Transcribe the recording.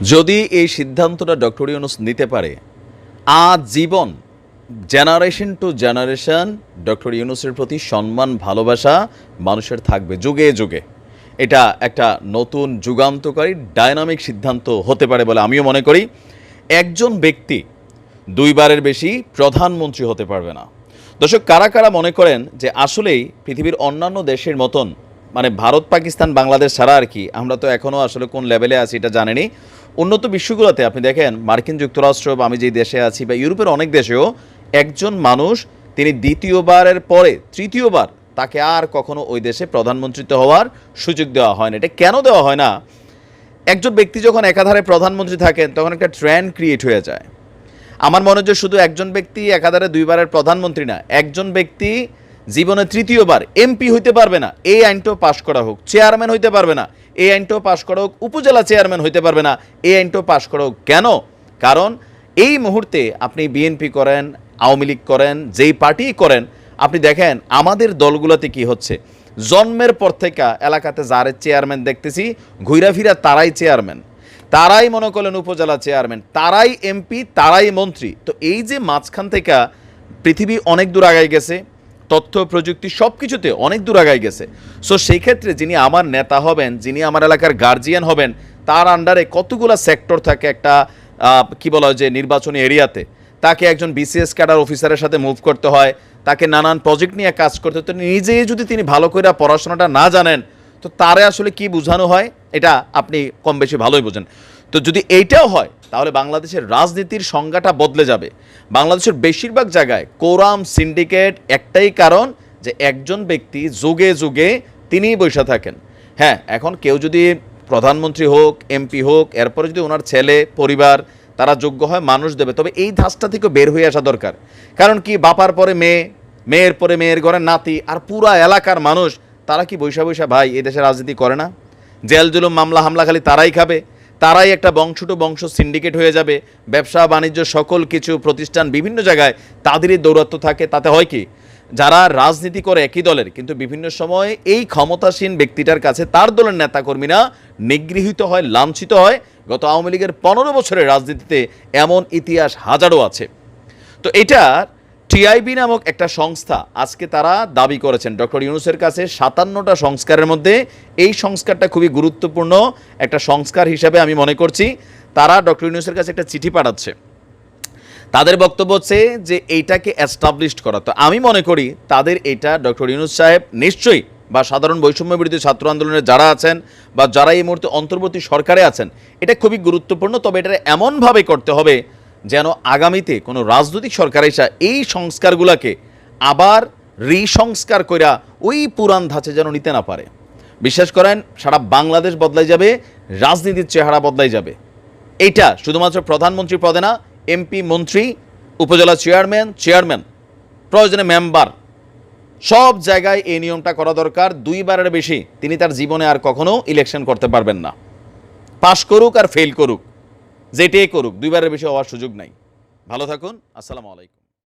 যদি এই সিদ্ধান্তটা ডক্টর ইউনুস নিতে পারে, আজীবন জেনারেশন টু জেনারেশন ডক্টর ইউনুসের প্রতি সম্মান, ভালোবাসা মানুষের থাকবে যুগে যুগে। এটা একটা নতুন যুগান্তকারী ডায়নামিক সিদ্ধান্ত হতে পারে বলে আমিও মনে করি। একজন ব্যক্তি দুইবারের বেশি প্রধানমন্ত্রী হতে পারবে না। দর্শক, কারা কারা মনে করেন যে আসলেই পৃথিবীর অন্যান্য দেশের মতন মানে ভারত, পাকিস্তান, বাংলাদেশ ছাড়া আর কি, আমরা তো এখনও আসলে কোন লেভেলে আছি এটা জানেনি উন্নত বিশ্বগুলোতে আপনি দেখেন, মার্কিন যুক্তরাষ্ট্র বা আমি যেই দেশে আছি বা ইউরোপের অনেক দেশেও একজন মানুষ তিনি দ্বিতীয়বারের পরে, তৃতীয়বার তাকে আর কখনো ওই দেশে প্রধানমন্ত্রিত্ব হওয়ার সুযোগ দেওয়া হয় না এটা কেন দেওয়া হয় না? একজন ব্যক্তি যখন একাধারে প্রধানমন্ত্রী থাকেন, তখন একটা ট্রেন্ড ক্রিয়েট হয়ে যায়। আমার মনে যে শুধু একজন ব্যক্তি একাধারে দুইবারের প্রধানমন্ত্রী না, একজন ব্যক্তি জীবনে তৃতীয়বার, এমপি হইতে পারবে না, এই আইনটাও পাশ করা হোক, চেয়ারম্যান হইতে পারবে না এই আইনটাও পাশ করা হোক উপজেলা চেয়ারম্যান হইতে পারবে না। এই আইনটাও পাশ করা হোক কেন? কারণ এই মুহূর্তে আপনি বিএনপি করেন, আওয়ামী লীগ করেন, যেই পার্টি করেন, আপনি দেখেন আমাদের দলগুলোতে কি হচ্ছে। জন্মের পর থেকে এলাকাতে যারে চেয়ারম্যান দেখতেছি ঘুরা ফিরা তারাই চেয়ারম্যান। তারাই মনে করলেন উপজেলা চেয়ারম্যান, তারাই এমপি, তারাই মন্ত্রী। তো এই যে মাঝখান থেকে পৃথিবী অনেক দূর আগায় গেছে তথ্য, প্রযুক্তি সব কিছুতে অনেক দূর আগায় গেছে। সো সেই ক্ষেত্রে যিনি আমার নেতা হবেন, যিনি আমার এলাকার গার্জিয়ান হবেন, তার আন্ডারে কতগুলো সেক্টর থাকে একটা কি বলা হয় যে, নির্বাচনী এরিয়াতে? তাকে একজন বিসিএস ক্যাডার অফিসারের সাথে মুভ করতে হয়, তাকে নানান প্রজেক্ট নিয়ে কাজ করতে। তো নিজেই যদি তিনি ভালো করে পড়াশোনাটা না জানেন, তো তারে আসলে কি বোঝানো হয়? এটা আপনি কম বেশি ভালোই বোঝেন। তো যদি এইটাও হয়, তাহলে বাংলাদেশের রাজনীতির সংজ্ঞাটা বদলে যাবে। বাংলাদেশের বেশিরভাগ জায়গায় কোরাম সিন্ডিকেট একটাই কারণ যে একজন ব্যক্তি যুগে যুগে তিনিই বসে থাকেন। হ্যাঁ এখন কেউ যদি প্রধানমন্ত্রী হোক, এমপি হোক, এরপরে যদি ওনার ছেলে, পরিবার, তারা যোগ্য হয়, মানুষ দেবে, তবে এই ধাঁচটা থেকে বের হয়ে আসা দরকার। কারণ কি, বাপার পরে মেয়ে, মেয়ের পরে মেয়ের ঘরে নাতি আর পুরা এলাকার মানুষ, তারা কি বৈশা বৈশা, ভাই এই দেশে রাজনীতি করে না। জেল জুলুম মামলা হামলা খালি তারাই খাবে। তারাই একটা বংশ টু বংশ সিন্ডিকেট হয়ে যাবে। ব্যবসা, বাণিজ্য, সকল কিছু প্রতিষ্ঠান বিভিন্ন জায়গায় তাদেরই দৌরাত্ম থাকে। তাতে হয় কি? যারা রাজনীতি করে একই দলের, কিন্তু বিভিন্ন সময় এই ক্ষমতাসীন ব্যক্তিটার কাছে তার দলের নেতাকর্মীরা নিগৃহীত হয়, লাঞ্ছিত হয়। গত আওয়ামী লীগের পনেরো বছরের রাজনীতিতে এমন ইতিহাস হাজারো আছে। তো এটার টিআইবি নামক একটা সংস্থা আজকে তারা দাবি করেছেন। ডক্টর ইউনুসের কাছে সাতান্নটা সংস্কারের মধ্যে এই সংস্কারটা খুবই গুরুত্বপূর্ণ একটা সংস্কার হিসাবে আমি মনে করছি। তারা ডক্টর ইউনুসের কাছে একটা চিঠি পাঠাচ্ছে। তাদের বক্তব্য হচ্ছে যে এইটাকে অ্যাস্টাবলিশড করা। তো আমি মনে করি তাদের এটা ডক্টর ইউনুস সাহেব নিশ্চয়ই বা সাধারণ বৈষম্য বিরোধী ছাত্র আন্দোলনের যারা আছেন বা যারা এই মুহূর্তে অন্তর্বর্তী সরকারে আছেন, এটা খুবই গুরুত্বপূর্ণ। তবে এটা এমনভাবে করতে হবে যেন আগামীতে কোনো রাজনৈতিক সরকার এসে এই সংস্কারগুলোকে আবার রিসংস্কার কইরা ওই পুরান ধাঁচে যেন নিতে না পারে। বিশ্বাস করেন, সারা বাংলাদেশ বদলাই যাবে, রাজনীতির চেহারা বদলাই যাবে। এইটা শুধুমাত্র প্রধানমন্ত্রী পদে না, এমপি, মন্ত্রী, উপজেলা চেয়ারম্যান চেয়ারম্যান, প্রয়োজনে মেম্বার, সব জায়গায় এই নিয়মটা করা দরকার। দুইবারের বেশি তিনি তার জীবনে আর কখনো ইলেকশন করতে পারবেন না। পাশ করুক আর ফেল করুক। যেটাই করুক দুইবারের বেশি হওয়ার সুযোগ নাই। ভালো থাকুন আসসালামু আলাইকুম।